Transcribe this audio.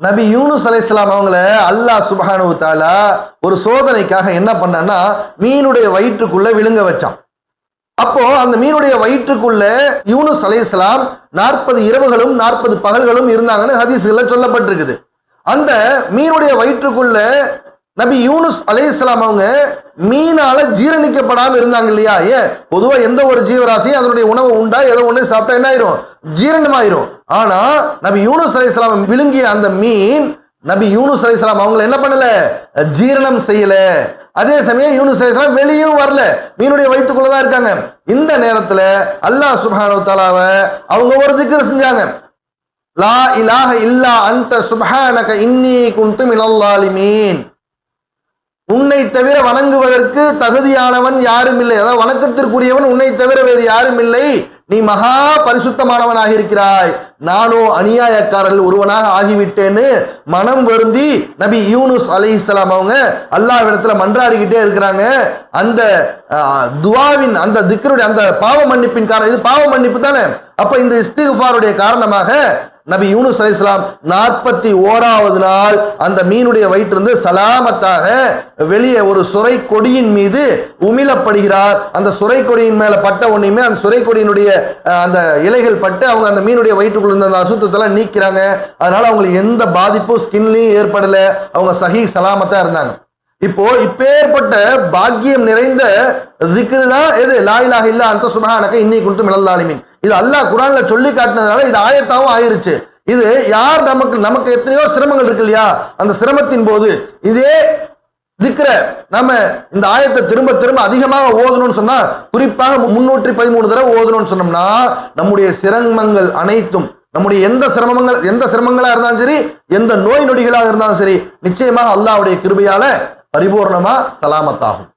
நபி யூனுஸ் அலைஹிஸ்ஸலாம் அவங்கள அல்லாஹ் சுபஹானு தாலா ஒரு சோதனைக்காக என்ன பண்ணான்னா மீனுடைய வயிற்றுக்குள்ள விழுங்க வச்சான். அப்போ அந்த மீனுடைய வயிற்றுக்குள்ள யூனுஸ் அலைஹிஸ்ஸலாம் நாற்பது இரவுகளும் நாற்பது பகல்களும் இருந்தாங்கன்னு ஹதீஸ்கள்ல சொல்லப்பட்டிருக்குது. அந்த மீனுடைய வயிற்றுக்குள்ள நபி யூனுஸ் அலைஹிஸ்ஸலாம் அவங்க மீனால ஜீரணிக்கப்படாம இருந்தாங்க இல்லையா? ஏன்? பொதுவா எந்த ஒரு ஜீவராசியும் அதனுடைய உணவு உண்டா ஏதோ ஒண்ணு சாப்பிட்டா என்ன ஆயிரும்? ஜீரணமாயிரும். ஆனா நபி யூனுஸ் அலைஹிஸ்ஸலாம் விழுங்கிய அந்த மீன் நபி யூனுஸ் அலைஹிஸ்ஸலாம் அவங்கள என்ன பண்ணல? ஜீரணம் செய்யல. அதே சமயம் யூனுஸ் அலைஹிஸ்ஸலாம் வெளியும் வரல. மீனுடைய வயிற்றுக்குள்ள தான் இருக்காங்க. இந்த நேரத்துல அல்லாஹ் சுப்ஹானஹு தஆலாவை அவங்க ஒரு திக்ர் செஞ்சாங்க. லா இலாக இல்லா அந்த சுபஹானக இன்னி குன்து மினல் ஸாலிமீன் உன்னை தவிர வணங்குவதற்கு தகுதியானவன் யாரும் இல்லை. அதாவது வணக்கத்திற்குரியவன் உன்னை தவிர வேறு யாரும் இல்லை. நீ மகா பரிசுத்தமானவனாக இருக்கிறாய். நானோ அநியாயக்காரர்கள் ஒருவனாக ஆகிவிட்டேன்னு மனம் வருந்தி நபி யூனுஸ் அலைஹிஸ்ஸலாம் அவங்க அல்லாவிடத்துல மன்றாடிக்கிட்டே இருக்கிறாங்க. அந்த துவாவின் அந்த திக்கருடைய அந்த பாவ மன்னிப்பின் காரணம் இது பாவ மன்னிப்பு தானே? அப்ப இந்த இஸ்திகுஃபாருடைய காரணமாக நபி யூனுஸ் அலைஹிஸ்ஸலாம் நாற்பத்தி ஓராவது நாள் அந்த மீனுடைய வயிற்றிலிருந்து சலாமத்தாக வெளியே ஒரு சுரை கொடியின் மீது உமிழப்படுகிறார். அந்த சுரை கொடியின் மேல பட்ட ஒன்றையுமே அந்த சுரை கொடியினுடைய அந்த இலைகள் பட்டு அவங்க அந்த மீனுடைய வயிற்றுக்குள்ள இருந்த அந்த அசுத்தத்தெல்லாம் நீக்கிறாங்க. அதனால அவங்களுக்கு எந்த பாதிப்பும் ஸ்கின்லையும் ஏற்படல. அவங்க சஹி சலாமத்தா இருந்தாங்க. இப்போ இப்பேற்பட்ட பாக்கியம் நிறைந்த திக்ரு தான் எது லாயிலாக இல்ல அந்த சுபஹானக இன்னைக்கு குன்து மினல்லாலிமின் இது அல்லாஹ் குரான்ல சொல்லி காட்டினதுனால இது ஆயத்தாவும் ஆயிருச்சு. இது யார் நமக்கு நமக்கு எத்தனையோ சிரமங்கள் இருக்கு இல்லையா? அந்த சிரமத்தின் போது இதே திக்ர நம்ம இந்த ஆயத்தை திரும்ப திரும்ப அதிகமாக ஓதணும்னு சொன்னா குறிப்பாக முன்னூற்றி பதிமூணு தடவை ஓதணும்னு சொன்னோம்னா நம்முடைய சிரமங்கள் அனைத்தும் நம்முடைய எந்த சிரமங்கள் எந்த சிரமங்களா இருந்தாலும் சரி எந்த நோய் நொடிகளாக இருந்தாலும் சரி நிச்சயமாக அல்லாவுடைய கிருபையால பரிபூர்ணமா சலாமத்தாகும்.